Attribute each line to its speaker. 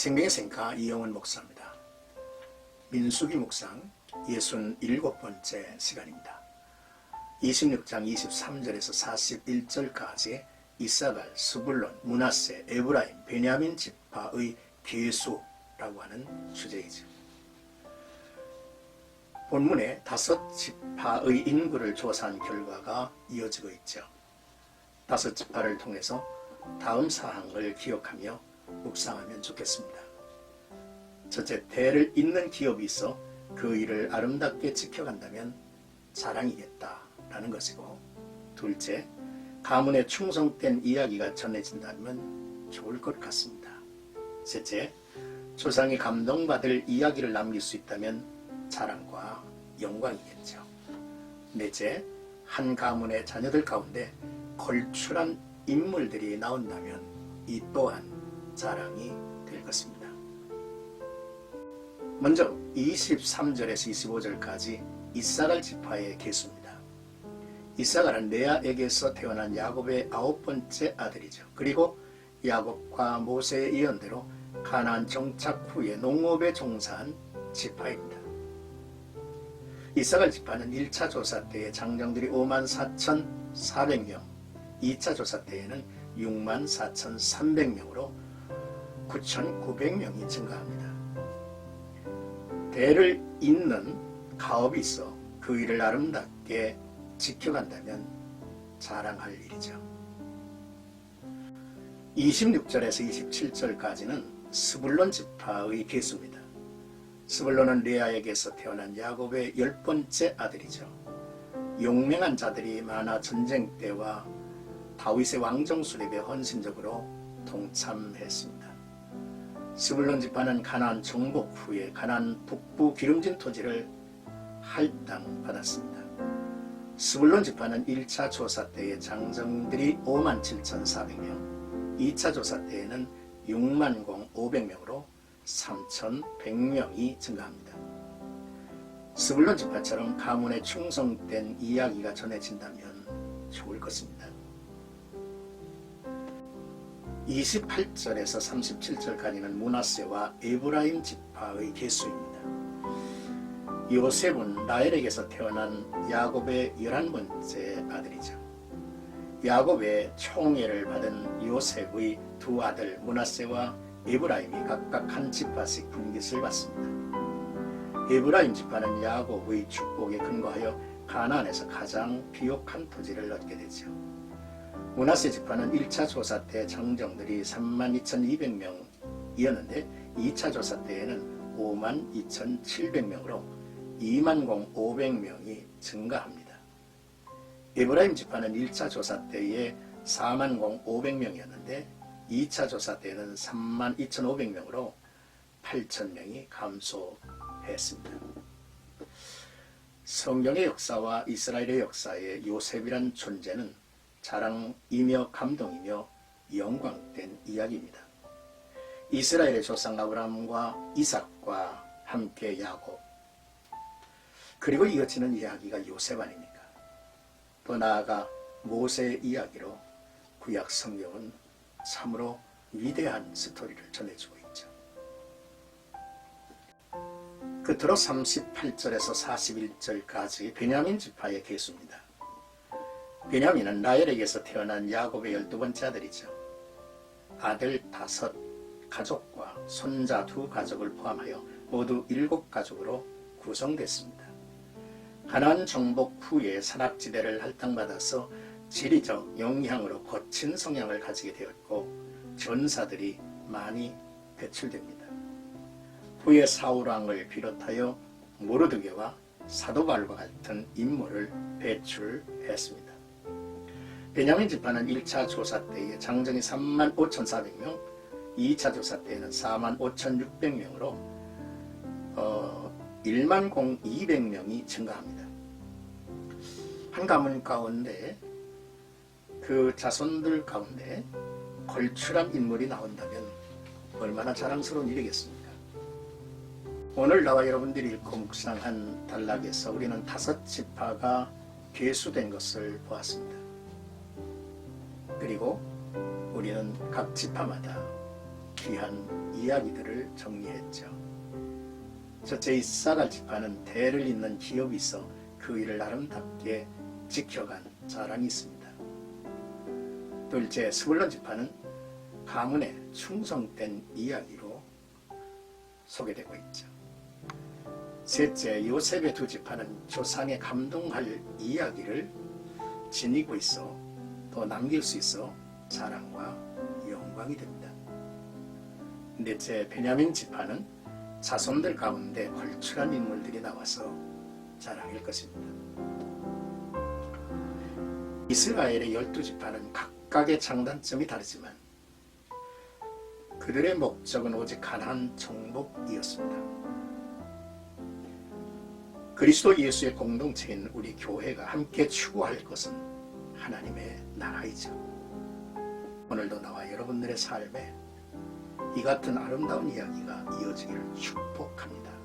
Speaker 1: 생명의 생가 이영원 목사입니다. 민수기 묵상 67번째 시간입니다. 26장 23절에서 41절까지 이사갈, 스불론, 문하세, 에브라임, 베냐민 지파의 계수라고 하는 주제이죠. 본문에 다섯 지파의 인구를 조사한 결과가 이어지고 있죠. 다섯 지파를 통해서 다음 사항을 기억하며 묵상하면 좋겠습니다. 첫째, 대를 잇는 기업이 있어 그 일을 아름답게 지켜간다면 자랑이겠다라는 것이고, 둘째, 가문에 충성된 이야기가 전해진다면 좋을 것 같습니다. 셋째, 조상이 감동받을 이야기를 남길 수 있다면 자랑과 영광이겠죠. 넷째, 한 가문의 자녀들 가운데 걸출한 인물들이 나온다면 이 또한 자랑이 될 것입니다. 먼저 23절에서 25절까지 이사갈 지파의 개수입니다. 이사갈은 레아에게서 태어난 야곱의 아홉 번째 아들이죠. 그리고 야곱과 모세의 예언대로 가나안 정착 후에 농업에 종사한 지파입니다. 이사갈 지파는 1차 조사 때에 장정들이 5만 4,400명, 2차 조사 때에는 6만 4,300명으로 9,900명이 증가합니다. 대를 잇는 가업이 있어 그 일을 아름답게 지켜간다면 자랑할 일이죠. 26절에서 27절까지는 스불론 지파의 개수입니다. 스불론은 레아에게서 태어난 야곱의 열 번째 아들이죠. 용맹한 자들이 많아 전쟁 때와 다윗의 왕정 수립에 헌신적으로 동참했습니다. 스불론 지파는 가나안 정복 후에 가나안 북부 기름진 토지를 할당받았습니다. 스불론 지파는 1차 조사 때의 장정들이 5만 7,400명, 2차 조사 때에는 6만 500명으로 3,100명이 증가합니다. 스불론 지파처럼 가문에 충성된 이야기가 전해진다면 좋을 것입니다. 28절에서 37절까지는 문하세와 에브라임 지파의 개수입니다. 요셉은 라헬에게서 태어난 야곱의 11번째 아들이죠. 야곱의 총애를 받은 요셉의 두 아들 문하세와 에브라임이 각각 한 지파씩 분깃을 받습니다. 에브라임 지파는 야곱의 축복에 근거하여 가나안에서 가장 비옥한 토지를 얻게 되죠. 문하세 지파는 1차 조사 때 정정들이 32,200명이었는데 2차 조사 때에는 52,700명으로 20,500명이 증가합니다. 에브라임 지파는 1차 조사 때에 40,500명이었는데 2차 조사 때는 32,500명으로 8,000명이 감소했습니다. 성경의 역사와 이스라엘의 역사에 요셉이란 존재는 자랑이며 감동이며 영광된 이야기입니다. 이스라엘의 조상 아브라함과 이삭과 함께 야곱 그리고 이어지는 이야기가 요셉 아닙니까? 또 나아가 모세의 이야기로 구약 성경은 참으로 위대한 스토리를 전해주고 있죠. 끝으로 38절에서 41절까지 베냐민 지파의 개수입니다. 베냐민은 라헬에게서 태어난 야곱의 열두 번째 아들이죠. 아들 다섯 가족과 손자 두 가족을 포함하여 모두 일곱 가족으로 구성됐습니다. 가나안 정복 후에 산악지대를 할당받아서 지리적 영향으로 거친 성향을 가지게 되었고 전사들이 많이 배출됩니다. 후에 사울왕을 비롯하여 모르드게와 사도발과 같은 인물을 배출했습니다. 베냐민 지파는 1차 조사 때에 장정이 3만 5,400명, 2차 조사 때에는 4만 5,600명으로 어, 1만 200명이 증가합니다. 한 가문 가운데 그 자손들 가운데 걸출한 인물이 나온다면 얼마나 자랑스러운 일이겠습니까? 오늘 나와 여러분들이 읽고 묵상한 단락에서 우리는 다섯 지파가 괴수된 것을 보았습니다. 그리고 우리는 각 지파마다 귀한 이야기들을 정리했죠. 첫째 이사갈 지파는 대를 잇는 기업이 있어 그 일을 아름답게 지켜간 자랑이 있습니다. 둘째 스불론 지파는 가문의 충성된 이야기로 소개되고 있죠. 셋째 요셉의 두 지파는 조상에 감동할 이야기를 지니고 있어 또 남길 수 있어 자랑과 영광이 됩니다. 넷째 베냐민 지파는 자손들 가운데 걸출한 인물들이 나와서 자랑일 것입니다. 이스라엘의 열두 지파는 각각의 장단점이 다르지만 그들의 목적은 오직 가난 정복이었습니다. 그리스도 예수의 공동체인 우리 교회가 함께 추구할 것은 하나님의 나라이죠. 오늘도 나와 여러분들의 삶에 이 같은 아름다운 이야기가 이어지기를 축복합니다.